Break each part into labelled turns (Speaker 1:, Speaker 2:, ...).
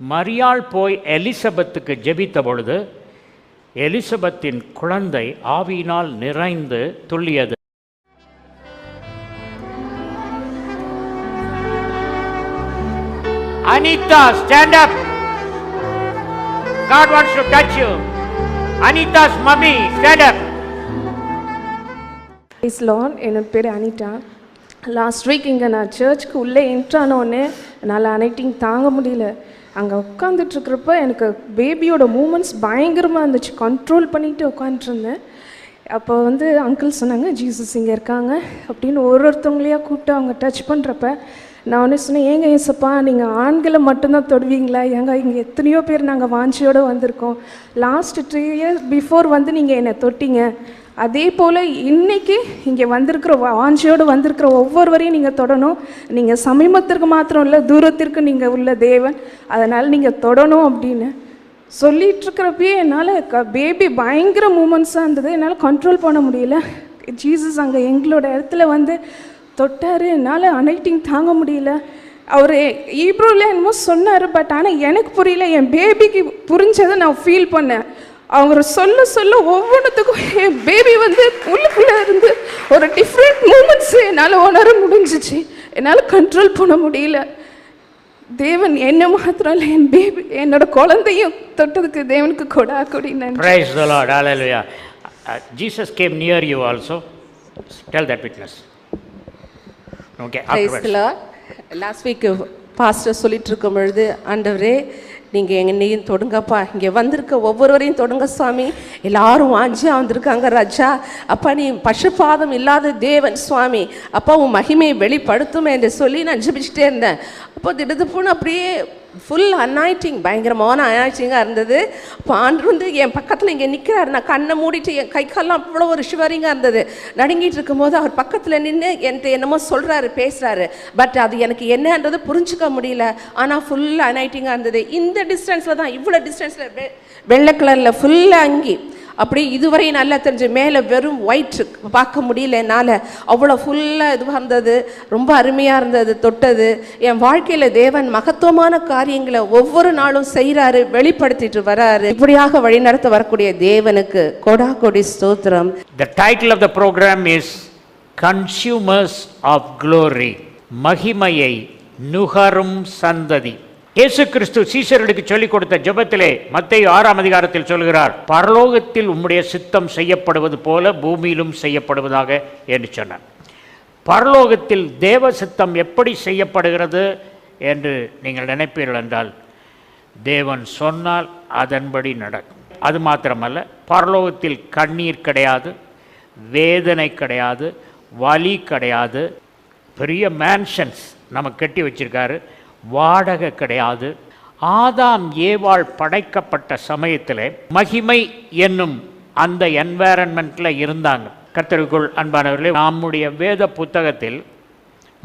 Speaker 1: மரியாள் போய் எலிசபெத்துக்கு ஜெபித்த பொழுது எலிசபெத்தின் குழந்தை ஆவியினால் நிறைந்து துள்ளியது. Anitha stand up God wants to touch you. Anita's mummy, stand up.
Speaker 2: Praise Lord, என்னோட பேர் அனிதா. லாஸ்ட் வீக் இங்கே நான் சர்ச்சுக்கு உள்ளே என்ட்ரானோடனே என்னால் அனைட்டிங் தாங்க முடியல. அங்கே உட்காந்துட்ருக்கிறப்ப எனக்கு பேபியோட மூமெண்ட்ஸ் பயங்கரமாக இருந்துச்சு. கண்ட்ரோல் பண்ணிட்டு உட்காந்துட்ருந்தேன் அப்போ வந்து அங்கிள் சொன்னாங்க ஜீசஸ் இங்கே இருக்காங்க. அப்படின்னு ஒரு ஒருத்தவங்களையாக கூப்பிட்டு அவங்க டச் பண்ணுறப்ப நான் ஒன்று சொன்னேன் ஏங்க ஏசப்பா நீங்கள் ஆண்களை மட்டும்தான் தொடுவீங்களா? ஏங்க இங்கே எத்தனையோ பேர் நாங்கள் வாஞ்சியோடு வந்திருக்கோம். லாஸ்ட் த்ரீ இயர்ஸ் பிஃபோர் வந்து நீங்கள் என்னை தொட்டிங்க. அதே போல் இன்னைக்கு இங்கே வந்திருக்கிற வா- வாஞ்சியோடு வந்திருக்கிற ஒவ்வொருவரையும் நீங்கள் தொடணும். நீங்கள் சமீபத்திற்கு மாத்திரம் இல்லை தூரத்திற்கு நீங்கள் உள்ள தேவன். அதனால் நீங்கள் தொடணும் அப்படின்னு சொல்லிகிட்ருக்கிறப்பயே என்னால் க பேபி பயங்கர மூமெண்ட்ஸாக இருந்தது. என்னால் கண்ட்ரோல் பண்ண முடியல. ஜீசஸ் அங்கே எங்களோட இடத்துல வந்து தொட்டார். என்னால் அனைட்டிங் தாங்க முடியல. அவர் ஈப்ரோவில் என்னமோ சொன்னார் பட் ஆனால் எனக்கு புரியல. என் பேபிக்கு புரிஞ்சதை நான் ஃபீல் பண்ணேன். அவங்க சொல்ல சொல்ல ஒவ்வொன்றுத்துக்கும் என் பேபி வந்து உள்ளுக்குள்ளே இருந்து ஒரு டிஃப்ரெண்ட் மூமெண்ட்ஸ் என்னால் உணர முடிஞ்சிச்சு என்னால் கண்ட்ரோல் பண்ண முடியல தேவன் என்ன மாத்திரம் இல்லை என் பேபி என்னோட குழந்தையும் தொட்டதுக்கு தேவனுக்கு கொடா கொடி நன்றி
Speaker 1: Praise the Lord. Hallelujah. Jesus came near you also. Tell that witness. Okay, afterwards.
Speaker 3: Last week pastor சொல்லிட்டு இருக்கும் பொழுது ஆண்டவரே நீங்கள் என்னையும் தொடுங்கப்பா. இங்கே வந்திருக்க ஒவ்வொருவரையும் தொடுங்க சுவாமி. எல்லாரும் வாஞ்சியாக வந்திருக்காங்க ராஜா. அப்பா நீ பசுபாதம் இல்லாத தேவன் சுவாமி. அப்பா உன் மகிமையை வெளிப்படுத்தும் என்று சொல்லி நான் ஜெபிச்சுட்டே இருந்தேன். அப்போ திடுதுப்புன்னு அப்படியே ஃபுல் அனாய்டிங் பயங்கரமான அனாய்டிங்காக இருந்தது. அப்போ ஆண்டு வந்து என் பக்கத்தில் இங்கே நிற்கிறாரு நான் கண்ணை மூடிட்டு என் கை கால்லாம் அவ்வளோ ஒரு ஷிவரிங்காக இருந்தது. நடுங்கிட்டு இருக்கும்போது அவர் பக்கத்தில் நின்று என்கிட்ட என்னமோ சொல்கிறாரு பேசுகிறாரு பட் அது எனக்கு என்னன்றது புரிஞ்சுக்க முடியல. ஆனால் ஃபுல் அனாய்டிங்காக இருந்தது. இந்த டிஸ்டன்ஸில் தான் இவ்வளோ டிஸ்டன்ஸில் வெள்ளை கலரில் ஃபுல்லாக அங்கி அப்படியே இதுவரை நல்லா தெரிஞ்சு மேலே வெறும் ஒயிட் பார்க்க முடியல என்னால். அவ்வளோ ஃபுல்லாக இதுவாக இருந்தது ரொம்ப அருமையாக இருந்தது தொட்டது. என் வாழ்க்கையில் தேவன் மகத்துவமான காரியங்களை ஒவ்வொரு நாளும் செய்கிறாரு வெளிப்படுத்திட்டு வராரு. இப்படியாக வழிநடத்த வரக்கூடிய தேவனுக்கு கொடா கொடி ஸ்தோத்திரம்.
Speaker 1: The title of the program is consumers of glory மகிமையை நுகரும் சந்ததி. இயேசு கிறிஸ்து சீசர்களுக்கு சொல்லிக் கொடுத்த ஜெபத்திலே மத்திய ஆறாம் அதிகாரத்தில் சொல்கிறார் பரலோகத்தில் உம்முடைய சித்தம் செய்யப்படுவது போல பூமியிலும் செய்யப்படுவதாக என்று சொன்னார். பரலோகத்தில் தேவ சித்தம் எப்படி செய்யப்படுகிறது என்று நீங்கள் நினைப்பீர்கள் என்றால் தேவன் சொன்னால் அதன்படி நடக்கும். அது மாத்திரமல்ல பரலோகத்தில் கண்ணீர் கிடையாது வேதனை கிடையாது வலி கிடையாது பெரிய மேன்ஷன்ஸ் நம்ம கட்டி வச்சிருக்காரு. வாடகை கிடையாது. ஆதாம் ஏவாள் படைக்கப்பட்ட சமயத்தில் மகிமை என்னும் அந்த என்வாரன்மெண்ட்டில் இருந்தாங்க. கர்த்தருக்குள் அன்பானவர்களே நம்முடைய வேத புத்தகத்தில்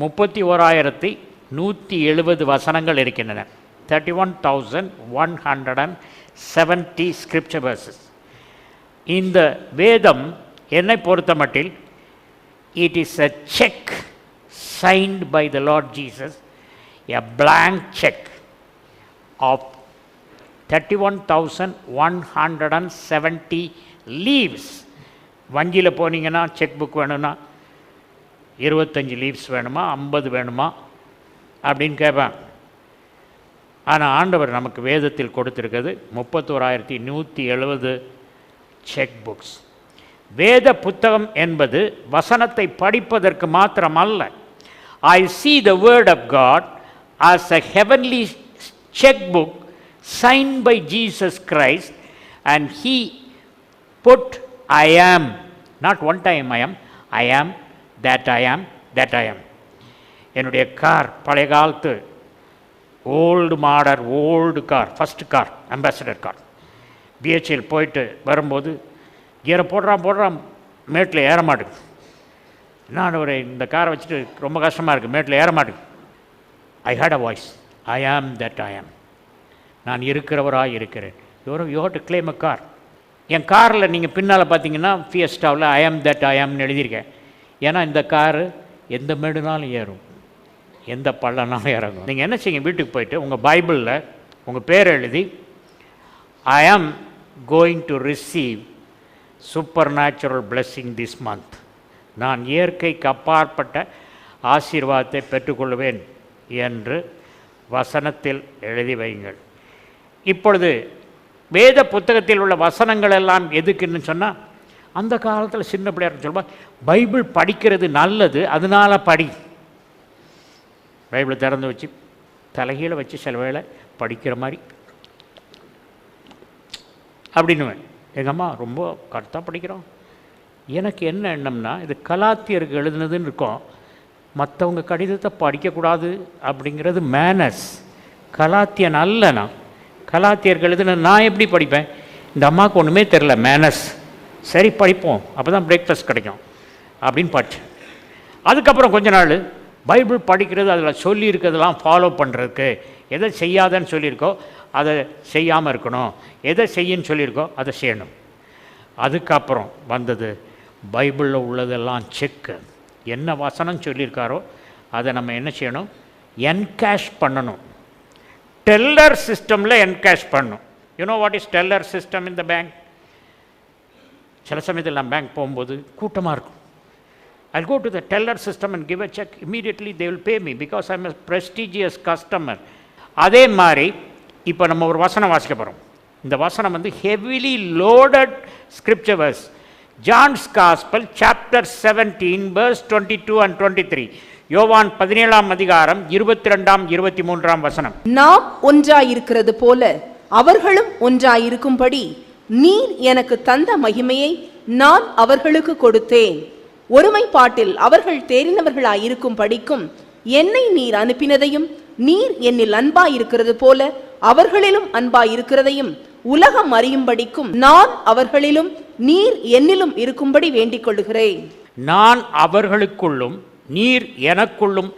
Speaker 1: முப்பத்தி ஓராயிரத்தி நூற்றி எழுபது வசனங்கள் இருக்கின்றன. Thirty one thousand one hundred and seventy scripture verses. இந்த வேதம் என்னை பொறுத்தமட்டில் it is a cheque signed by the Lord Jesus a blank check of 31,170 leaves வங்கியில் போனீங்கன்னா செக் புக் வேணும்னா இருபத்தஞ்சி லீவ்ஸ் வேணுமா ஐம்பது வேணுமா அப்படின்னு கேட்பேன் ஆனால் ஆண்டவர் நமக்கு வேதத்தில் கொடுத்திருக்கிறது முப்பத்தோராயிரத்தி நூற்றி எழுபது செக் புக்ஸ் வேத புத்தகம் என்பது வசனத்தை படிப்பதற்கு மாத்திரமல்ல. I see the word of God as a heavenly checkbook signed by Jesus Christ and he put I am. Not one time I am I am that I am that I am. என்னுடைய car பழைய காலத்து old model old car first car Ambassador car BHEL போயிட்டு வரும்போது கீரை போடுறான் போடுறான் மேட்டில் ஏற மாட்டேங்குது நான் ஒரு இந்த காரை வச்சுட்டு ரொம்ப கஷ்டமாக இருக்குது மேட்டில் ஏற மாட்டேங்குது ஐ ஹேட் அ வாய்ஸ் ஐ ஆம் தட் ஐ ஆம் நான் இருக்கிறவராக இருக்கிறேன். Your you to claim a car என் காரில் நீங்கள் பின்னால் பார்த்தீங்கன்னா ஃபியஸ்டாவில் ஐ ஆம் தட் ஐ ஆம்னு எழுதியிருக்கேன். ஏன்னா இந்த காரு எந்த மேடுனாலும் ஏறும். எந்த பள்ளனாலும் இறங்கும். நீங்கள் என்ன செய்யுங்க வீட்டுக்கு போயிட்டு உங்கள் பைபிளில் உங்கள் பேர் எழுதி I am going to receive supernatural blessing this month நான் இயற்கைக்கு அப்பாற்பட்ட ஆசீர்வாதத்தை பெற்றுக்கொள்வேன். என்று வசனத்தில் எழுதி வையுங்கள். இப்பொழுது வேத புத்தகத்தில் உள்ள வசனங்கள் எல்லாம் எதுக்குன்னு சொன்னால் அந்த காலத்தில் சின்ன பிள்ளையார் சொல்லுவாள் பைபிள் படிக்கிறது நல்லது அதனால படி. பைபிளை திறந்து வச்சு தலைகீழ வச்சு சில வேளை படிக்கிற மாதிரி. அப்படின்னுவேன். எங்கள் அம்மா ரொம்ப கரெக்டாக படிக்கிறோம். எனக்கு என்ன எண்ணம்னா இது கலாத்தியருக்கு எழுதுனதுன்னு இருக்கோம். மற்றவங்க கடிதத்தை படிக்கக்கூடாது அப்படிங்கிறது மேனஸ் கலாத்தியன் அல்ல நான். கலாத்தியருக்கு நான் எப்படி படிப்பேன்? இந்த அம்மாவுக்கு ஒன்றுமே தெரில மேனஸ் சரி படிப்போம். அப்போ தான் பிரேக்ஃபாஸ்ட் கிடைக்கும். அப்படின்னு படித்தேன் அதுக்கப்புறம் கொஞ்ச நாள் பைபிள் படிக்கிறது அதில் சொல்லியிருக்கிறதெல்லாம் ஃபாலோ பண்ணுறதுக்கு எதை செய்யாதன்னு சொல்லியிருக்கோ அதை செய்யாமல் இருக்கணும். எதை செய்யன்னு சொல்லியிருக்கோ அதை செய்யணும். அதுக்கப்புறம் வந்தது பைபிளில் உள்ளதெல்லாம் செக்கு என்ன வசனம் சொல்லியிருக்காரோ அதை நம்ம என்ன செய்யணும்? என்கேஷ் பண்ணணும். டெல்லர் சிஸ்டமில் என்கேஷ் பண்ணணும். You know what is teller system இந்த பேங்க் சில சமயத்தில் நான் பேங்க் போகும்போது கூட்டமாக இருக்கும். I go to the teller system and give a cheque immediately they will pay me because I am a prestigious customer அதே மாதிரி இப்போ நம்ம ஒரு வசனம் வாசிக்க போகிறோம் இந்த வசனம் வந்து heavily loaded scripture John's gospel chapter seventeen verse twenty two and twenty three யோவான் பதினேழாம் அதிகாரம் இருபத்தி ரெண்டாம் இருபத்தி மூன்றாம் வசனம்.
Speaker 4: நாம் ஒன்றாயிருக்கிறது போல அவர்களும் ஒன்றாயிருக்கும்படி நீர் எனக்கு தந்த மகிமையை நான் அவர்களுக்கு கொடுத்தேன். ஒருமைப்பாட்டில் அவர்கள் தேறினவர்களாயிருக்கும் படிக்கும் என்னை நீர் அனுப்பினதையும் நீர் என்னில் அன்பாயிருக்கிறது போல அவர்களிலும் அன்பாயிருக்கிறதையும் உலகம் அறியும்படிக்கும் நான் அவர்களிலும் நீர் என்னிலும் இருக்கும்படி வேண்டிக் கொள்கிறேன்
Speaker 1: நான் அவர்களுக்குள்ளும் நீர் எனக்குள்ளும்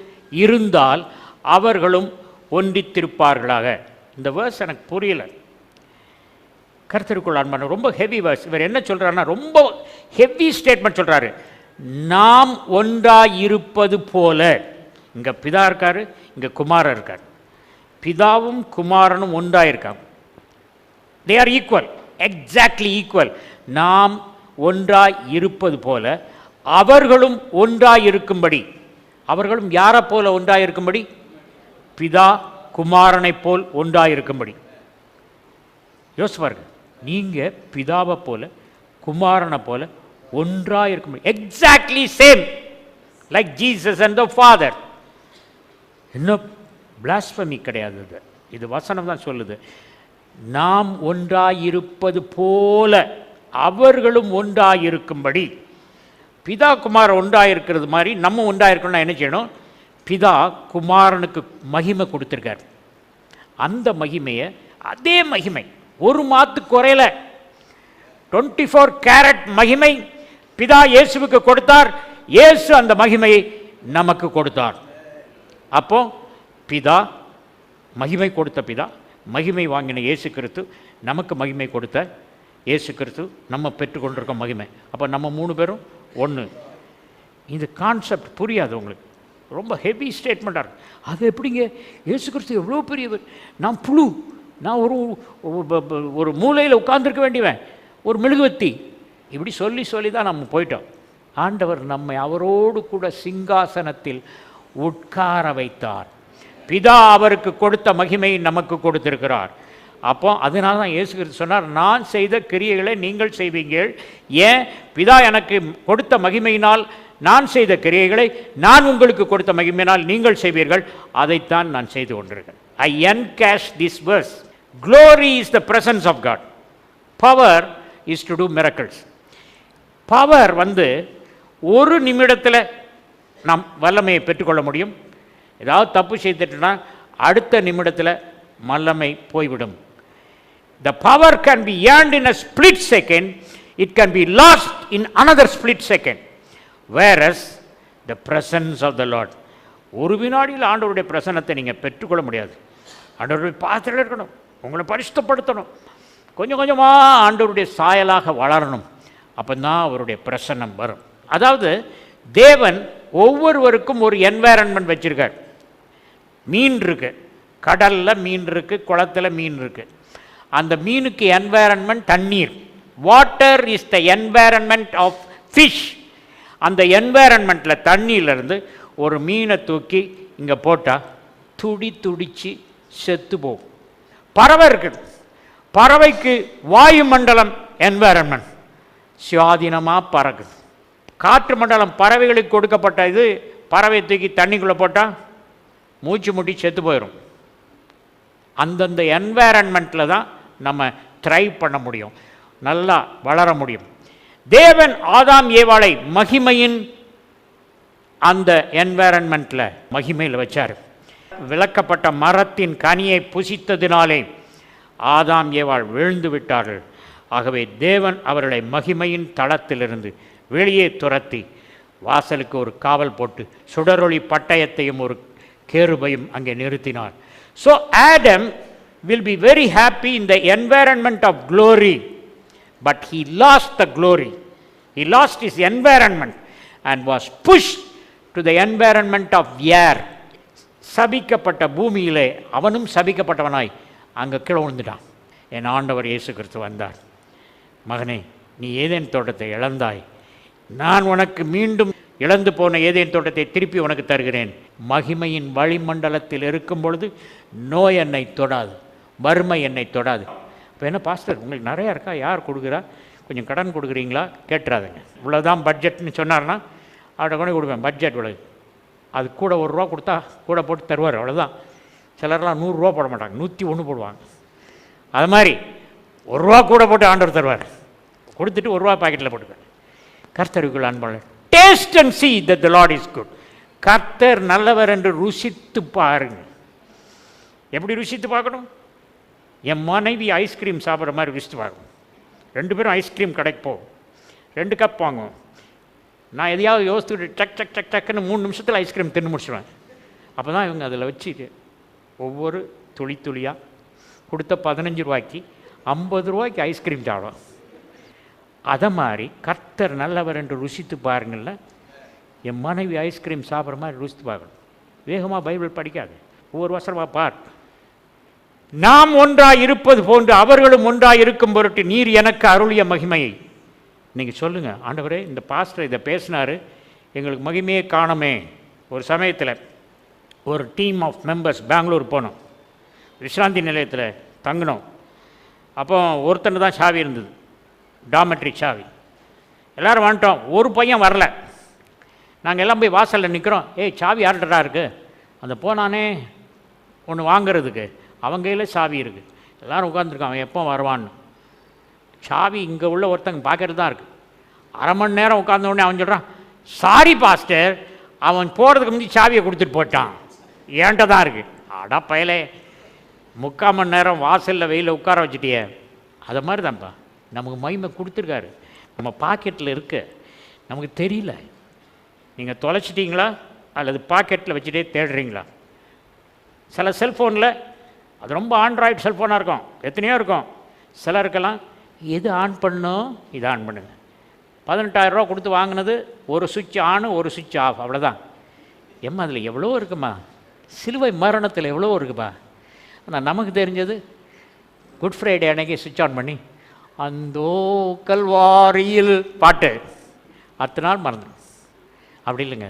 Speaker 1: இருந்தால் அவர்களும் ஒன்றித்திருப்பார்களாக. இந்த வேர்ஸ் எனக்கு புரியல. கருத்திற்குள் அன்பான ரொம்ப ஹெவி வேர்ஸ் இவர் என்ன சொல்கிறாருன்னா ரொம்ப ஹெவி ஸ்டேட்மெண்ட் சொல்கிறாரு நாம் ஒன்றாக இருப்பது போல. இங்கே பிதா இருக்கார் இங்கே குமாரர் இருக்கார். பிதாவும் குமாரனும் ஒன்றாக இருக்காங்க they are equal exactly equal நாம் ஒன்றாய் இருப்பது போல அவர்களும் ஒன்றாய் இருக்கும்படி. அவர்களும் யாரை போல ஒன்றாய் இருக்கும்படி? பிதா குமாரனைப் போல் ஒன்றாய் இருக்கும்படி. யோசிச்சு நீங்கள் பிதாவை போல குமாரனை போல ஒன்றாய் இருக்கும்படி. Exactly same like Jesus and the father இன்னும் பிளாஸ்பமி கிடையாது இது இது வசனம் தான் சொல்லுது. நாம் ஒன்றாயிருப்பது போல அவர்களும் ஒன்றாயிருக்கும்படி. பிதா குமார் ஒன்றாயிருக்கிறது மாதிரி நம்ம ஒன்றாயிருக்கணும்னா என்ன செய்யணும்? பிதா குமாரனுக்கு மகிமை கொடுத்துருக்கார். அந்த மகிமையை அதே மகிமை ஒரு மாத்து குறையல. டுவெண்ட்டி ஃபோர் கேரட் மகிமை பிதா இயேசுவுக்கு கொடுத்தார். இயேசு அந்த மகிமையை நமக்கு கொடுத்தார். அப்போ பிதா மகிமை கொடுத்த பிதா மகிமை வாங்கின இயேசு கிறிஸ்து நமக்கு மகிமை கொடுத்த இயேசு கிறிஸ்து நம்ம பெற்றுக்கொண்டிருக்க மகிமை. அப்போ நம்ம மூணு பேரும் ஒன்று இந்த கான்செப்ட் புரியாது உங்களுக்கு. ரொம்ப ஹெவி ஸ்டேட்மெண்ட்டாக இருக்கும் அது எப்படிங்க? இயேசு கிறிஸ்து எவ்வளோ பெரியவர். நான் புழு. நான் ஒரு ஒரு- மூலையில் உட்காந்துருக்க வேண்டியவன். ஒரு மெழுகுவத்தி இப்படி சொல்லி சொல்லி தான் நம்ம போயிட்டோம். ஆண்டவர் நம்மை அவரோடு கூட சிங்காசனத்தில் உட்கார வைத்தார். பிதா அவருக்கு கொடுத்த மகிமையை நமக்கு கொடுத்திருக்கிறார். அப்போ அதனால தான் இயேசு கிறிஸ்து சொன்னார் நான் செய்த கிரியைகளை நீங்கள் செய்வீங்கள் ஏன்? பிதா எனக்கு கொடுத்த மகிமையினால் நான் செய்த கிரியைகளை நான் உங்களுக்கு கொடுத்த மகிமையினால் நீங்கள் செய்வீர்கள். அதைத்தான் நான் செய்து கொண்டிருக்கேன் I encash this verse glory is the presence of God power is to do miracles power வந்து ஒரு நிமிடத்தில் நாம் வல்லமையை பெற்றுக்கொள்ள முடியும். ஏதாவது தப்பு செய்துட்டுனா அடுத்த நிமிடத்தில் வல்லமை போய்விடும். The power can be earned in a split second it can be lost in another split second whereas the presence of the Lord ஒரு வினாடியில் ஆண்டவருடைய பிரசன்னத்தை நீங்கள் பெற்றுக்கொள்ள முடியாது. ஆண்டவருடைய பாத்திரம் இருக்கணும். உங்களை பரிசுத்தப்படுத்தணும். கொஞ்சம் கொஞ்சமாக ஆண்டவருடைய சாயலாக வளரணும். அப்போ தான் அவருடைய பிரசன்னம் வரும். அதாவது தேவன் ஒவ்வொருவருக்கும் ஒரு என்வாரன்மெண்ட் வச்சுருக்கார். மீன் இருக்குது கடலில் மீன் இருக்குது குளத்துல மீன் இருக்குது அந்த மீனுக்கு என்வாரன்மெண்ட் தண்ணீர். Water is the environment of fish அந்த என்வாரன்மெண்ட்டில் தண்ணியிலேருந்து ஒரு மீனை தூக்கி இங்கே போட்டால் துடி துடித்து செத்து போகும். பறவை இருக்குது. பறவைக்கு வாயுமண்டலம் என்வாரன்மெண்ட் சுவாதீனமாக பறக்குது. காற்று மண்டலம் பறவைகளுக்கு கொடுக்கப்பட்ட இது பறவை தூக்கி தண்ணிக்குள்ளே போட்டால் மூச்சு முட்டி செத்து போயிடும் அந்தந்த என்வாரன்மெண்ட்டில் தான் நம்ம த்ரைவ் பண்ண முடியும். நல்லா வளர முடியும். தேவன் ஆதாம் ஏவாளை மகிமையின் அந்த என்வாரன்மெண்ட்டில் மகிமையில் வச்சார். விளக்கப்பட்ட மரத்தின் கனியை புசித்ததினாலே ஆதாம் ஏவாள் விழுந்து விட்டார்கள். ஆகவே தேவன் அவர்களை மகிமையின் தளத்திலிருந்து வெளியே துரத்தி வாசலுக்கு ஒரு காவல் போட்டு சுடரொளி பட்டயத்தையும் ஒரு கேருபையும் அங்கே நிறுத்தினார். So Adam will be very happy in the environment of glory. But he lost the glory. He lost his environment and was pushed to the environment of air. சபிக்கப்பட்ட பூமியிலே அவனும் சபிக்கப்பட்டவனாய். அங்கே கீழே விழுந்துட்டான். என் ஆண்டவர் இயேசு கிறிஸ்து வந்தார். மகனே நீ ஏதேன் தோட்டத்தை இழந்தாய். நான் உனக்கு மீண்டும் இழந்து போன ஏதேன் தோட்டத்தை திருப்பி உனக்கு தருகிறேன். மகிமையின் வளிமண்டலத்தில் இருக்கும் பொழுது நோய் என்னை தொடாது. வறுமை என்னை தொடாது. இப்போ என்ன பாஸ்டர் உங்களுக்கு நிறையா இருக்கா? யார் கொடுக்குறா? கொஞ்சம் கடன் கொடுக்குறீங்களா? கேட்டுறாதுங்க. இவ்வளோதான் பட்ஜெட்னு சொன்னார்னா அவர்கிட்ட கொண்டு கொடுப்பேன். பட்ஜெட் இவ்வளவு. அது கூட ஒரு ரூபா கொடுத்தா கூட போட்டு தருவார் அவ்வளோதான் சிலர்லாம் நூறுரூவா போட மாட்டாங்க. நூற்றி ஒன்று போடுவாங்க. அது மாதிரி ஒரு ரூபா கூட போட்டு ஆண்டவர் தருவார். கொடுத்துட்டு ஒரு ரூபா பாக்கெட்டில் போட்டுக்க கர்த்தருக்குள் அன்பு taste and see the the Lord is good கர்த்தர் நல்லவர் என்று ருசித்து பாருங்க. எப்படி ருசித்து பார்க்கணும்? என் மனைவி ஐஸ்கிரீம் சாப்பிட்ற மாதிரி ருசித்து பார்க்கணும் ரெண்டு பேரும் ஐஸ்கிரீம் கடைக்கு போகும் ரெண்டு கப் வாங்குவோம். நான் எதையாவது யோசிச்சுட்டு டக் டக் டக் டக்குன்னு மூணு நிமிஷத்தில் ஐஸ்கிரீம் தின்னு முடிச்சுடுவேன் அப்போ தான் இவங்க அதில் வச்சுட்டு ஒவ்வொரு துளி துளியாக கொடுத்த பதினஞ்சு ரூபாய்க்கு ஐம்பது ரூபாய்க்கு ஐஸ்கிரீம் சாப்பிடும் அதை மாதிரி கர்த்தர் நல்லவர் என்று ருசித்து பாருங்கள்ல என் மனைவி ஐஸ்கிரீம் சாப்பிட்ற மாதிரி ருசித்து பார்க்கணும். வேகமாக பைபிள் படிக்காது. ஒவ்வொரு வருஷமாக பார். நாம் ஒன்றாய் இருப்பது போன்று அவர்களும் ஒன்றாய் இருக்கும் பொருட்டு நீர் எனக்கு அருளிய மகிமையை. நீங்கள் சொல்லுங்கள் ஆண்டவரே இந்த பாஸ்டர் இதை பேசினார் எங்களுக்கு மகிமையே காணமே. ஒரு சமயத்தில் ஒரு டீம் ஆஃப் மெம்பர்ஸ் பெங்களூர் போனோம். விஸ்ராந்தி நிலையத்தில் தங்கினோம். அப்போ ஒருத்தன் தான் சாவி இருந்தது டாமெட்ரி சாவி. எல்லோரும் வந்துட்டோம் ஒரு பையன் வரல. நாங்கள் எல்லாம் போய் வாசலில் நிற்கிறோம் ஏய் சாவி யார்கிட்டடா இருக்குது அந்த போனானே ஒன்று வாங்குறதுக்கு. அவங்க கையில் சாவி இருக்குது எல்லோரும் உட்காந்துருக்கான் அவன் எப்போ வருவான்னு. சாவி இங்கே உள்ள ஒருத்தங்க பார்க்கறது தான் இருக்குது அரை மணி நேரம் உட்கார்ந்த உடனே அவன் சொல்கிறான் சாரி பாஸ்டர் அவன் போகிறதுக்கு முந்தி சாவியை கொடுத்துட்டு போட்டான் ஏன்ட்ட தான் இருக்குது அடா பயலே. முக்கால் மணி நேரம் வாசலில் வெயிலில் உட்கார வச்சுட்டியே. அதை மாதிரி தான்ப்பா. நமக்கு மகிமை கொடுத்துருக்காரு. நம்ம பாக்கெட்டில் இருக்கு. நமக்கு தெரியல. நீங்கள் தொலைச்சிட்டிங்களா? அல்லது பாக்கெட்டில் வச்சுட்டே தேடுறீங்களா? சில செல்ஃபோனில் அது ரொம்ப ஆண்ட்ராய்டு செல்ஃபோனாக இருக்கும். எத்தனையோ இருக்கும். சிலருக்கெல்லாம் எது ஆன் பண்ணும் இது ஆன் பண்ணுங்க. பதினெட்டாயிரரூவா கொடுத்து வாங்கினது ஒரு சுவிட்ச் ஆன் ஒரு சுவிட்ச் ஆஃப் அவ்வளோதான் எம்மா அதில் எவ்வளோ இருக்குமா? சிலுவை மரணத்தில் எவ்வளோ இருக்குப்பா ஆனால் நமக்கு தெரிஞ்சது குட் ஃப்ரைடே அன்னைக்கு சுவிட்ச் ஆன் பண்ணி அந்தோ கல்வாரியில் பாட்டு. அத்தனை நாள் மறந்துடும் அப்படி இல்லைங்க.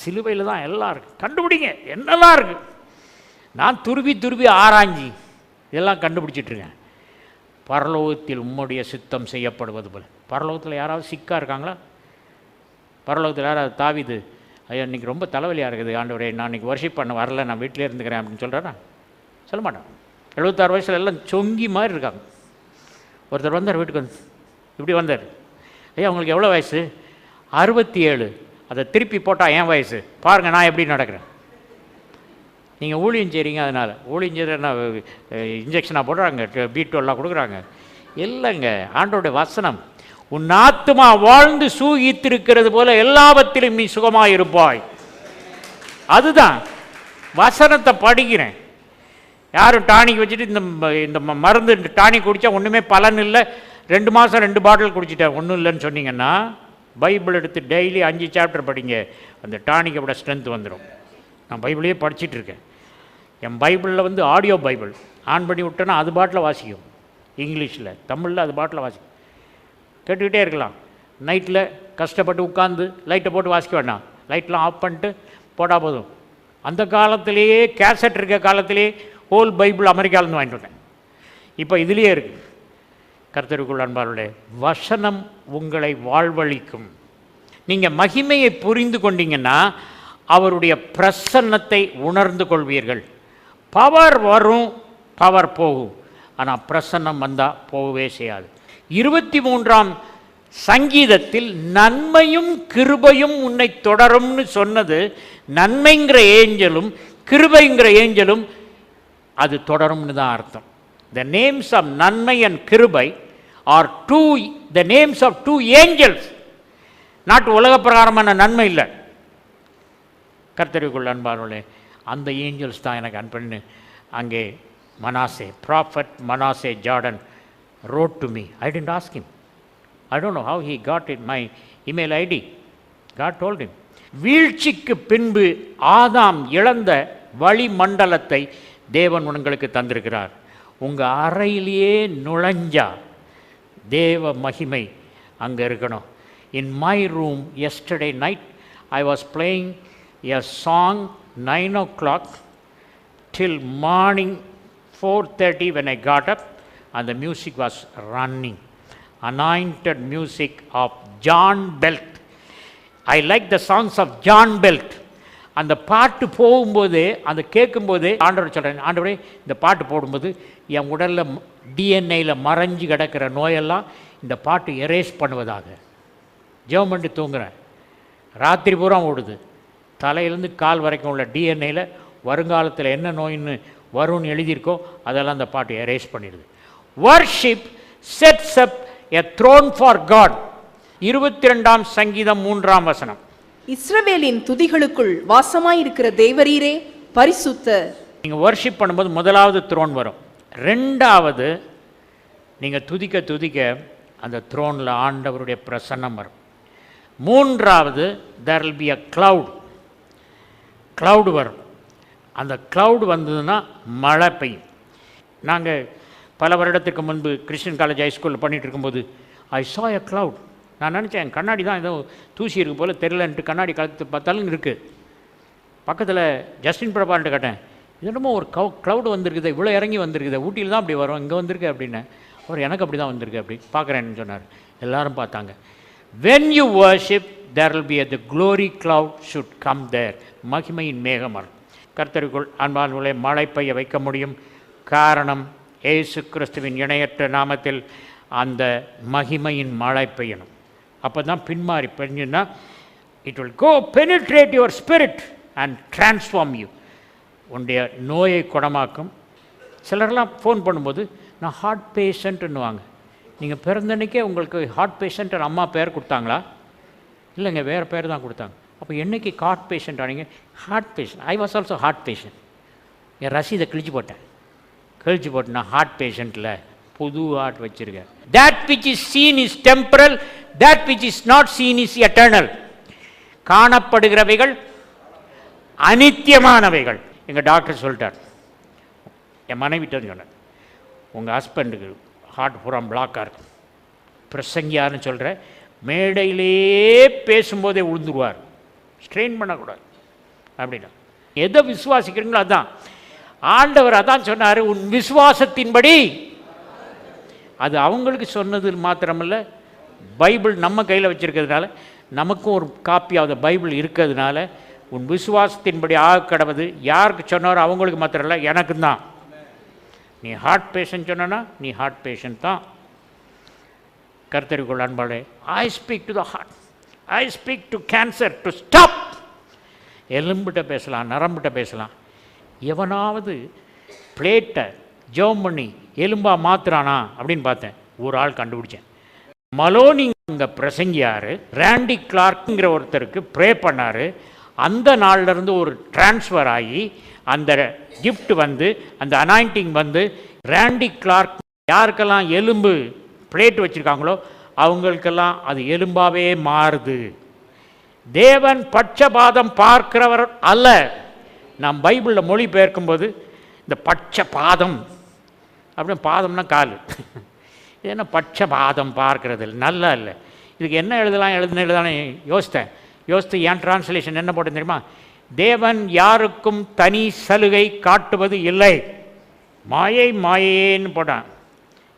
Speaker 1: சிலுவையில் தான் எல்லாம் இருக்குது கண்டுபிடிங்க. என்னெல்லாம் இருக்குது நான் துருவி துருவி ஆராய்ஞ்சி. இதெல்லாம் கண்டுபிடிச்சிட்ருக்கேன் பரலோகத்தில் உம்முடைய சித்தம் செய்யப்படுவது போல். பரலோகத்தில் யாராவது சிக்காக இருக்காங்களா? பரலோகத்தில் யாராவது தாவிது ஐயா இன்றைக்கி ரொம்ப தலைவலியாக இருக்குது ஆண்டவரே நான் இன்றைக்கி வர்ஷிப் பண்ண வரல நான் வீட்டிலே இருந்துக்கிறேன் அப்படின்னு சொல்கிறேன்னா சொல்ல மாட்டேன் எழுபத்தாறு வயசில் எல்லாம் சொங்கி மாதிரி இருக்காங்க. ஒருத்தர் வந்தார் வீட்டுக்கு வந்து. இப்படி வந்தார். ஐயா உங்களுக்கு எவ்வளோ வயசு? அறுபத்தி ஏழு அதை திருப்பி போட்டால் என் வயசு. பாருங்கள் நான் எப்படி நடக்கிறேன். நீங்கள் ஊழியம் செய்கிறீங்க அதனால். ஊழியம் செய்கிறனா இன்ஜெக்ஷனாக போடுறாங்க பி டுவெல்லாம் கொடுக்குறாங்க. இல்லைங்க ஆண்டோடைய வசனம் உன் ஆத்துமா வாழ்ந்து சூகித்திருக்கிறது போல எல்லாவற்றிலும் நீ சுகமாக இருப்பாய் அதுதான் வசனத்தை படிக்கிறேன். யாரும் டானிக் வச்சுட்டு இந்த ம- இந்த ம- மருந்து இந்த டானிக் குடித்தா ஒன்றுமே பலன் இல்லை. ரெண்டு மாதம் ரெண்டு பாட்டில் குடிச்சிட்டேன் ஒன்றும் இல்லைன்னு சொன்னீங்கன்னா பைபிள் எடுத்து டெய்லி அஞ்சு சாப்டர் படிங்க அந்த டானிக்கை விட ஸ்ட்ரென்த் வந்துடும் நான் பைபிளையே படிச்சிட்டு இருக்கேன் என் பைபிளில் வந்து ஆடியோ பைபிள். ஆன் பண்ணி விட்டேன்னா அது பாட்டில் வாசிக்கும். இங்கிலீஷில் தமிழில் அது பாட்டில் வாசிக்கும். கேட்டுக்கிட்டே இருக்கலாம். நைட்டில் கஷ்டப்பட்டு உட்காந்து லைட்டை போட்டு வாசிக்க வேண்டாம். லைட்லாம் ஆஃப் பண்ணிட்டு போட்டால் போதும். அந்த காலத்திலேயே கேசட் இருக்க காலத்திலேயே ஹோல் பைபிள் அமெரிக்காவிலேருந்து வாங்கிட்டு வந்தேன். இப்போ இதுலேயே இருக்குது கர்த்தருக்குள் அன்பாருடைய வசனம் உங்களை வாழ்வழிக்கும். நீங்கள் மகிமையை புரிந்து கொண்டீங்கன்னா அவருடைய பிரசன்னத்தை உணர்ந்து கொள்வீர்கள். பவர் வரும் பவர் போகும். ஆனால் பிரசன்னம் வந்தால் போகவே செய்யாது. இருபத்தி மூன்றாம் சங்கீதத்தில் நன்மையும் கிருபையும் உன்னை தொடரும்னு சொன்னது நன்மைங்கிற ஏஞ்சலும் கிருபைங்கிற ஏஞ்சலும் அது தொடரும்னு தான் அர்த்தம். த நேம்ஸ் ஆஃப் நன்மை அண்ட் கிருபை are two the names of two angels நாட்டு உலக பிரகாரமான நன்மை இல்லை. கர்த்தருக்குள் அன்பார்களே அந்த ஏஞ்சல்ஸ் தான் எனக்கு அன்பண்ணு அங்கே Manasseh prophet Manasseh Jordan wrote to me I didn't ask him I don't know how he got it my email ID God told him வீழ்ச்சிக்கு பின்பு ஆதாம் இழந்த வளிமண்டலத்தை தேவன் உங்களுக்கு தந்திருக்கிறார். உங்கள் அறையிலேயே நுழைஞ்சா தேவ மகிமை அங்கே இருக்கணும். In my room yesterday night I was playing a song nine o'clock till morning 4.30 when I got up and the music was running. Anointed music of John Belt. I like the songs of John Belt. அந்த பாட்டு போகும்போது அந்த கேட்கும்போது ஆண்டவர் சொல்கிறேன் ஆண்டவரே இந்த பாட்டு போடும்போது என் உடலில் டிஎன்ஏயில் மறைஞ்சு கிடக்கிற நோயெல்லாம் இந்த பாட்டு எரேஸ் பண்ணுவதாக ஜெவம் பண்ணி தூங்குறேன் ராத்திரி பூரா ஓடுது தலையிலேருந்து கால் வரைக்கும் உள்ள டிஎன்ஏயில் வருங்காலத்தில் என்ன நோயின்னு வரும்னு எழுதியிருக்கோ அதெல்லாம் அந்த பாட்டு எரேஸ் பண்ணிடுது. Worship sets up a throne for God இருபத்தி ரெண்டாம் சங்கீதம் மூன்றாம் வசனம்.
Speaker 4: இஸ்ரவேலின் துதிகளுக்குள் வாசமாயிருக்கிற தேவரீரே பரிசுத்தர்
Speaker 1: நீங்கள் வர்ஷிப் பண்ணும்போது முதலாவது த்ரோன் வரும். ரெண்டாவது நீங்கள் துதிக்க துதிக்க அந்த த்ரோனில் ஆண்டவருடைய பிரசன்னம் வரும். மூன்றாவது there will be a cloud. Cloud வரும். அந்த க்ளவுடு வந்ததுன்னா மழை பெய்யும். நாங்கள் பல வருடத்துக்கு முன்பு கிறிஸ்டின் காலேஜ் ஹைஸ்கூலில் பண்ணிகிட்டு இருக்கும்போது ஐ சா எ க்ளவுட் நான் நினச்சேன் கண்ணாடி தான் ஏதோ தூசி இருக்கு போல் தெரிலன்ட்டு கண்ணாடி கலத்து பார்த்தாலும் இருக்குது பக்கத்தில் ஜஸ்டின் பிரபான்ட்டு கேட்டேன் இது என்னமோ ஒரு கவு க்ளவுடு வந்திருக்குது இவ்வளோ இறங்கி வந்திருக்குது ஊட்டியில் தான் அப்படி வரும் இங்கே வந்திருக்கு அப்படின்னு. அவர் எனக்கு அப்படி தான் வந்திருக்கு அப்படி. பார்க்குறேன்னு சொன்னார். எல்லாரும் பார்த்தாங்க. When you worship there will be the glory cloud should come there மகிமையின் மேகம் வரும் கர்த்தருக்குள் அன்பானவர்களே மழை பெய்ய வைக்க முடியும். காரணம் ஏசு கிறிஸ்துவின் இணையற்ற நாமத்தில் அந்த மகிமையின் மழை பெய்யணும். அப்போ தான் பின்மாறி பெஞ்சுன்னா it will go penetrate your spirit and transform you உன்னுடைய நோயை குணமாக்கும். சிலர்லாம் ஃபோன் பண்ணும்போது நான் ஹார்ட் பேஷண்ட்டுன்னுவாங்க நீங்கள் பிறந்தன்னைக்கே உங்களுக்கு ஹார்ட் பேஷண்ட்டு அம்மா பேர் கொடுத்தாங்களா? இல்லைங்க வேறு பேர் தான் கொடுத்தாங்க. அப்போ என்னைக்கு heart patient ஆனீங்க? Heart patient I was also heart patient என் ரசீதை கிழிச்சு போட்டேன். கிழிச்சு போட்டு நான் ஹார்ட் பேஷண்ட்டில் புது ஹார்ட் வச்சுருக்கேன். That which is seen is temporal that which is not seen is eternal காணப்படுகிறவைகள் அனித்தியமானவைகள். எங்கள் டாக்டர் சொல்லிட்டார். என் மனைவிட்ட சொன்னேன் உங்கள் ஹஸ்பண்டுக்கு ஹார்ட் பூரா பிளாக்காக இருக்கும் பிரசங்கியார்னு சொல்கிறேன் மேடையிலே பேசும்போதே விழுந்துருவார் ஸ்ட்ரெயின் பண்ணக்கூடாது. அப்படின்னா. எதை விசுவாசிக்கிறீங்களோ அதான். ஆண்டவர் அதான் சொன்னார் உன் விசுவாசத்தின்படி அது அவங்களுக்கு சொன்னது மாத்திரமல்ல. பைபிள் நம்ம கையில் வச்சுருக்கிறதுனால நமக்கும் ஒரு காப்பியாவது பைபிள் இருக்கிறதுனால உன் விசுவாசத்தின்படி ஆக கடவுது. யாருக்கு சொன்னாரோ அவங்களுக்கு மாத்திரம் இல்லை எனக்கும் தான். நீ ஹார்ட் பேஷண்ட் சொன்னா நீ ஹார்ட் பேஷண்ட் தான். கர்த்தருக்குள் அன்பாளே I speak to the heart I speak to cancer to stop எலும்பிட்ட பேசலாம் நரம்பிட்ட பேசலாம். எவனாவது பிளேட்டை ஜோம் பண்ணி எலும்பா மாத்துறானா அப்படின்னு பார்த்தேன். ஒரு ஆள் கண்டுபிடிச்சேன். மலோனிங்க பிரசங்கியார் ரேண்டி கிளார்க்குங்கிற ஒருத்தருக்கு ப்ரே பண்ணார். அந்த நாள்லேருந்து ஒரு டிரான்ஸ்ஃபர் ஆகி அந்த கிஃப்ட் வந்து அந்த அனாயிண்டிங் வந்து ரேண்டி கிளார்க் யாருக்கெல்லாம் எலும்பு பிளேட் வச்சுருக்காங்களோ அவங்களுக்கெல்லாம் அது எலும்பாவே மாறுது. தேவன் பட்சபாதம் பார்க்கிறவர் அல்ல. நாம் பைபிளில் மொழி பெயர்க்கும்போது இந்த பட்ச பாதம் அப்படின்னு பாதம்னா கால். இது என்ன பட்ச பாதம் பார்க்கறது இல்லை நல்லா இல்லை. இதுக்கு என்ன எழுதலாம் எழுதுன எழுதலாம் யோசித்தேன். யோசித்து என் டிரான்ஸ்லேஷன் என்ன போட்டேன் தெரியுமா? தேவன் யாருக்கும் தனி சலுகை காட்டுவது இல்லை. மாயை மாயேன்னு போட்டான்.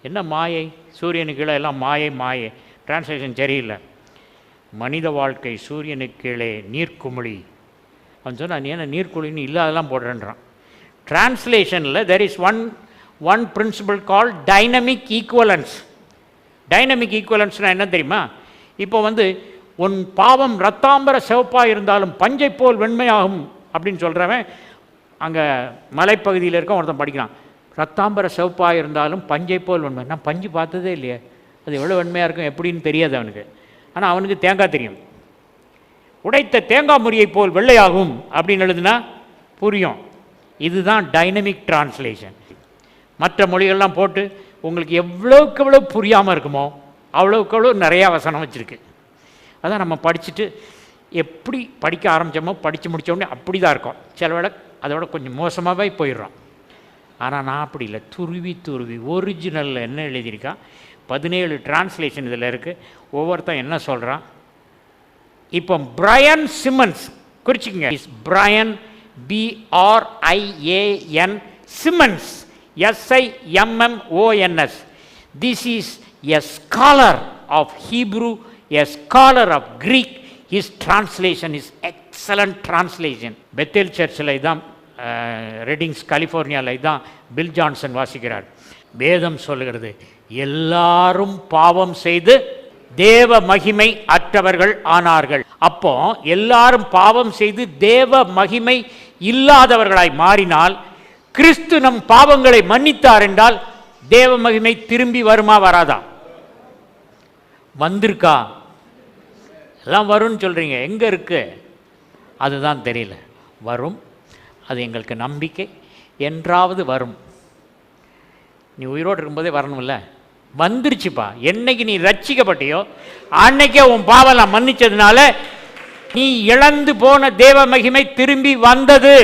Speaker 1: என்ன மாயை? சூரியனுக்கு கீழே எல்லாம் மாயை மாயை. டிரான்ஸ்லேஷன் சரியில்லை. மனித வாழ்க்கை சூரியனுக்கு கீழே நீர்க்குமிழி. அவன் சொன்னான் நீ என்ன நீர்க்குழின்னு இல்லாதெல்லாம் போடுறேன்றான். டிரான்ஸ்லேஷனில் there is one one principle call dynamic equivalence dynamic ஈக்குவலன்ஸ்னால் என்ன தெரியுமா? இப்போ வந்து உன் பாவம் ரத்தாம்பர சிவப்பாக இருந்தாலும் பஞ்சை போல் வெண்மையாகும் அப்படின்னு சொல்கிறவன் அங்கே மலைப்பகுதியில் இருக்க ஒருத்தன் படிக்கிறான். ரத்தாம்பர சிவப்பாக இருந்தாலும் பஞ்சை போல் வன்மை நான் பஞ்சு பார்த்ததே இல்லையே. அது எவ்வளோ வெண்மையாக இருக்கும் எப்படின்னு தெரியாது அவனுக்கு. ஆனால் அவனுக்கு தேங்காய் தெரியும். உடைத்த தேங்காய் முறியை போல் வெள்ளையாகும் அப்படின்னு எழுதுனா புரியும். இதுதான் டைனமிக் டிரான்ஸ்லேஷன் மற்ற மொழிகள்லாம் போட்டு உங்களுக்கு எவ்வளோக்கு எவ்வளோ புரியாமல் இருக்குமோ அவ்வளோக்கு எவ்வளோ நிறையா வசனம் வச்சுருக்கு. அதான் நம்ம படிச்சுட்டு எப்படி படிக்க ஆரம்பித்தோமோ படித்து முடித்தோடனே அப்படி தான் இருக்கும். சில வேளை அதோட கொஞ்சம் மோசமாகவே போயிடுறோம். ஆனால் நான் அப்படி இல்லை. துருவி துருவி ஒரிஜினலில் என்ன எழுதியிருக்கா? பதினேழு டிரான்ஸ்லேஷன் இதில் இருக்குது ஒவ்வொருத்தன் என்ன சொல்கிறான் இப்போ பிரையன் சிம்மன்ஸ் குறிச்சிக்கங்க. Is Brian பிஆர்ஐஏஎன் Simmons எஸ்ஐஎம்எம்ஓஎன்எஸ் this is a scholar of Hebrew a scholar of Greek his translation is excellent translation Bethel சர்ச்சில் இதான் ரெடிங்ஸ் கலிஃபோர்னியாவில் இதான் பில் ஜான்சன் வாசிக்கிறார். வேதம் சொல்லுகிறது எல்லாரும் பாவம் செய்து தேவ மகிமை அற்றவர்கள் ஆனார்கள். அப்போ எல்லாரும் பாவம் செய்து தேவ மகிமை இல்லாதவர்களாய் மாறினால் கிறிஸ்து நம் பாவங்களை மன்னித்தார் என்றால் தேவ மகிமை திரும்பி வருமா வராதா? வந்திருக்கா? எல்லாம் வரும்னு சொல்கிறீங்க எங்கே இருக்கு? அதுதான் தெரியல. வரும் அது எங்களுக்கு நம்பிக்கை. என்றாவது வரும். நீ உயிரோடு இருக்கும்போதே வரணும்ல? வந்துருச்சுப்பா. என்னைக்கு நீ ரட்சிக்கப்பட்டியோ அன்னைக்கே உன் பாவலாம் மன்னிச்சதுனால நீ இழந்து போன தேவ மகிமை திரும்பி வந்தது.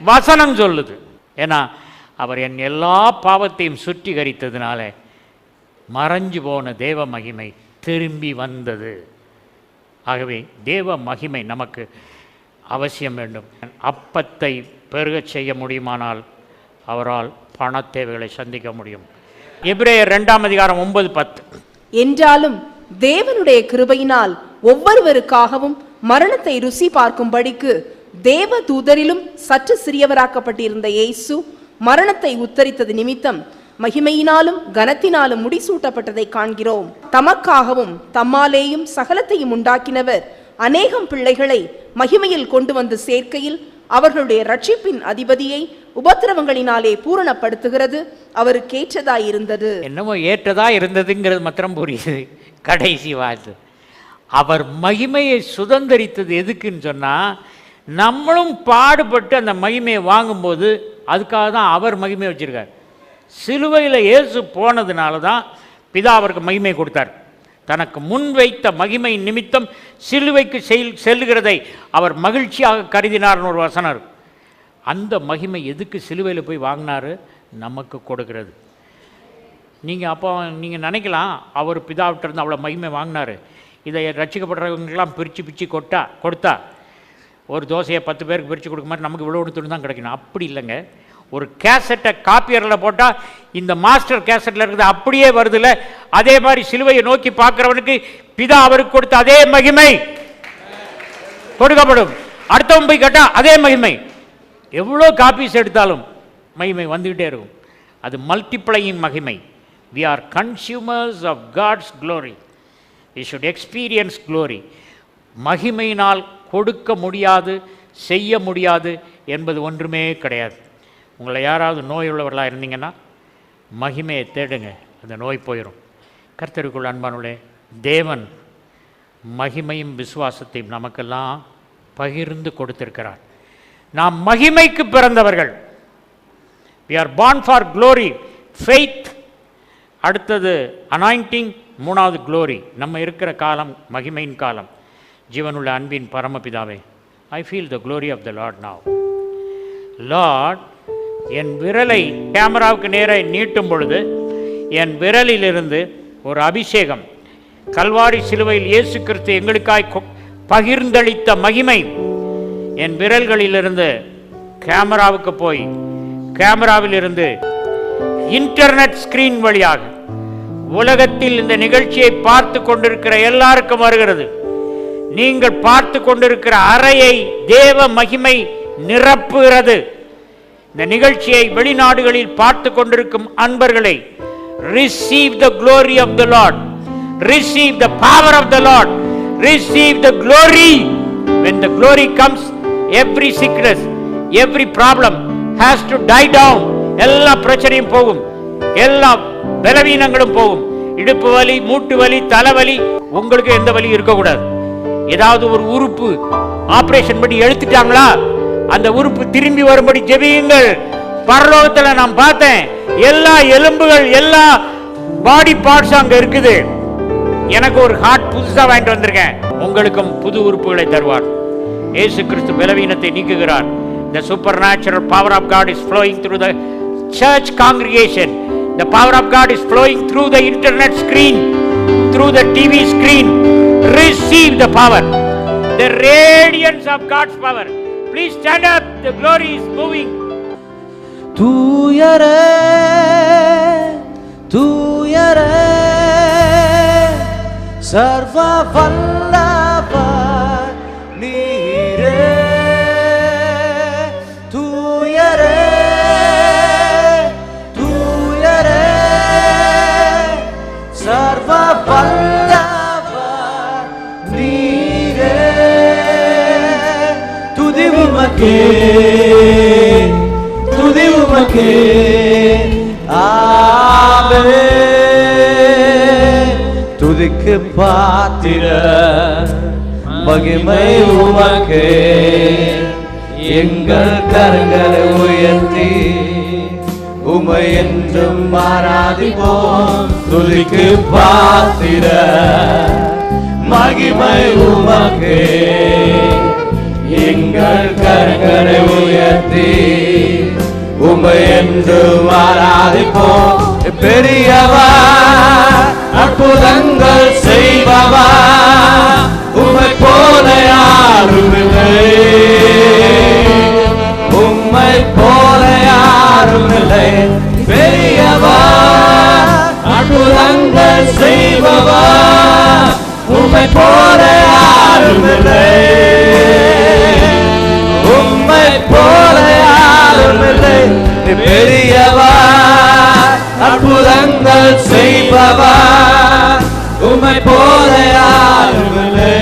Speaker 1: வசனம் சொல்லுது. ஏன்னா அவர் என் எல்லா பாவத்தையும் சுற்றிகரித்ததுனால மறைஞ்சு போன தேவ மகிமை திரும்பி வந்தது. ஆகவே தேவ மகிமை நமக்கு அவசியம் வேண்டும். அப்பத்தை பெருகச் செய்ய முடியுமானால் அவரால் பண தேவைகளை சந்திக்க முடியும். எபிரேயர் ரெண்டாம் அதிகாரம் ஒன்பது பத்து.
Speaker 4: என்றாலும் தேவனுடைய கிருபையினால் ஒவ்வொருவருக்காகவும் மரணத்தை ருசி பார்க்கும்படிக்கு தேவ தூதரிலும் சற்று சிறியவராக்கப்பட்டிருந்த இயேசு மரணத்தை உத்தரித்தது நிமித்தம் மகிமையினாலும் கனத்தினாலும் முடிசூட்டப்பட்டதை காண்கிறோம். தமக்காகவும் தம்மாலேயும் சகலத்தையும் உண்டாக்கினவர் அநேகம் பிள்ளைகளை மகிமையில் கொண்டு வந்து சேர்க்கையில் அவர்களுடைய ரட்சிப்பின் அதிபதியை உபத்திரவங்களினாலே பூரணப்படுத்துகிறது. இருந்தது.
Speaker 1: என்னமோ ஏற்றதா இருந்ததுங்கிறது மாத்திரம் புரியுது. கடைசி வார்த்தை. அவர் மகிமையை சுதந்தரித்தது எதுக்குன்னு சொன்னால் நம்மளும் பாடுபட்டு அந்த மகிமையை வாங்கும்போது அதுக்காக தான் அவர் மகிமை வச்சிருக்கார். சிலுவையில் இயேசு போனதுனால தான் பிதா அவருக்கு மகிமை கொடுத்தார். தனக்கு முன் வைத்த மகிமை நிமித்தம் சிலுவைக்கு செல் செல்லுகிறதை அவர் மகிழ்ச்சியாக கருதினார்னு ஒரு வசனம் அந்த மகிமை எதுக்கு சிலுவையில் போய் வாங்கினாரு? நமக்கு கொடுக்கிறது. நீங்கள் அப்போ நீங்கள் நினைக்கலாம் அவர் பிதாவிட்டிருந்து அவ்வளோ மகிமை வாங்கினார். இதை ரசிக்கப்படுறவங்கெல்லாம் பிரித்து பிரித்து கொட்டா கொடுத்தா ஒரு தோசையை பத்து பேருக்கு பிரித்து கொடுக்க மாதிரி நமக்கு இவ்வளோ ஒன்று தான் கிடைக்கணும். அப்படி இல்லைங்க. ஒரு கேசட்டை காப்பியரில் போட்டால் இந்த மாஸ்டர் கேசட்டில் இருக்குது அப்படியே வருதுல்ல அதே மாதிரி சிலுவையை நோக்கி பார்க்குறவனுக்கு பிதா அவருக்கு கொடுத்த அதே மகிமை. கொடுக்கப்படும். அடுத்தவன் போய் கேட்டால் அதே மகிமை. எவ்வளோ காப்பீஸ் எடுத்தாலும் மகிமை வந்துக்கிட்டே இருக்கும். அது மல்டிப்ளையின் மகிமை. We are consumers of God's glory we should experience glory மகிமையினால் கொடுக்க முடியாது செய்ய முடியாது என்பது ஒன்றுமே கிடையாது. உங்களை யாராவது நோய் உள்ளவர்களாக இருந்தீங்கன்னா மகிமையை தேடுங்க. அந்த நோய் போயிடும் கர்த்தருக்குள் அன்பானுள்ளே தேவன் மகிமையும் விசுவாசத்தையும் நமக்கெல்லாம் பகிர்ந்து கொடுத்திருக்கிறார். நாம் மகிமைக்கு பிறந்தவர்கள். We are born for glory faith அடுத்தது அனாயிண்டிங் மூணாவது க்ளோரி நம்ம இருக்கிற காலம் மகிமையின் காலம். ஜீவனுள்ள அன்பின் பரமபிதாவே I feel the glory of the Lord now Lord என் விரலை கேமராவுக்கு நேராக நீட்டும் பொழுது என் விரலிலிருந்து ஒரு அபிஷேகம். கல்வாரி சிலுவையில் இயேசு கிறிஸ்து எங்களுக்காய் பகிர்ந்தளித்த மகிமை. என் விரல்களிலிருந்து கேமராவுக்கு போய் கேமராவிலிருந்து இன்டர்நெட் ஸ்கிரீன் வழியாக உலகத்தில் இந்த நிகழ்ச்சியை பார்த்து கொண்டிருக்கிற எல்லாருக்கும் வருகிறது. நீங்கள் பார்த்து கொண்டிருக்கிற அறையை தேவ மகிமை நிரப்புகிறது. இந்த நிகழ்ச்சியை வெளிநாடுகளில் பார்த்து கொண்டிருக்கும் அன்பர்களை receive the glory of the Lord receive the power of the Lord receive the glory when the glory comes every sickness every problem has to die down. எல்லா பிரச்சனையும் போகும். எல்லா பலவீனங்களும் போகும். இடுப்பு வலி மூட்டு வலி தலைவலி உங்களுக்கு எந்த வலி இருக்கக்கூடாது. ஏதாவது ஒரு உறுப்பு ஆபரேஷன் பண்ணி எடுத்துட்டாங்களா? அந்த உறுப்பு திரும்பி வரும்படி ஜெபியுங்கள் பரலோகத்தில் நான் பார்த்தேன் எல்லா எலும்புகள் எல்லா பாடி பார்ட்ஸ் அங்க இருக்குது எனக்கு ஒரு ஹார்ட் புதுசாக வாங்கிட்டு வந்திருக்கேன் உங்களுக்கும் புது உறுப்புகளை தருவார் ஏசு கிறிஸ்து பலவீனத்தை நீக்குகிறார் the supernatural power of God is flowing through the church congregation the power of God is flowing through the internet screen through the TV screen receive the power the radiance of God's power please stand up. The glory is moving.
Speaker 5: தூயரே தூயரே சர்வ வல்லவர் நீரே. தூயரே தூயரே சர்வ வல்லவர் உமக்கே துதி உமக்கே. ஆமே துதிக்கு பாத்திர மகிமை உமக்கே. எங்கள் கரங்களை உயர்த்தி உமை என்றும் மாறாதிப்போம் துதிக்கு பாத்திர மகிமை உமக்கே. உயர்த்தி உமை என்று ஆராதிப்போம் பெரியவா அற்புதங்கள் செய்பவா. உமை போல யாருமில்லை. உம்மை போல யாருமில்லை. பெரியவா அற்புதங்கள் செய்பவா. உம்மை போல யாருமில்லை. உம்மை போல ஒன்றுமில்லை நீ பெரியவா அற்புதங்கள் செய்பவா. உமை போல யாருமில்லை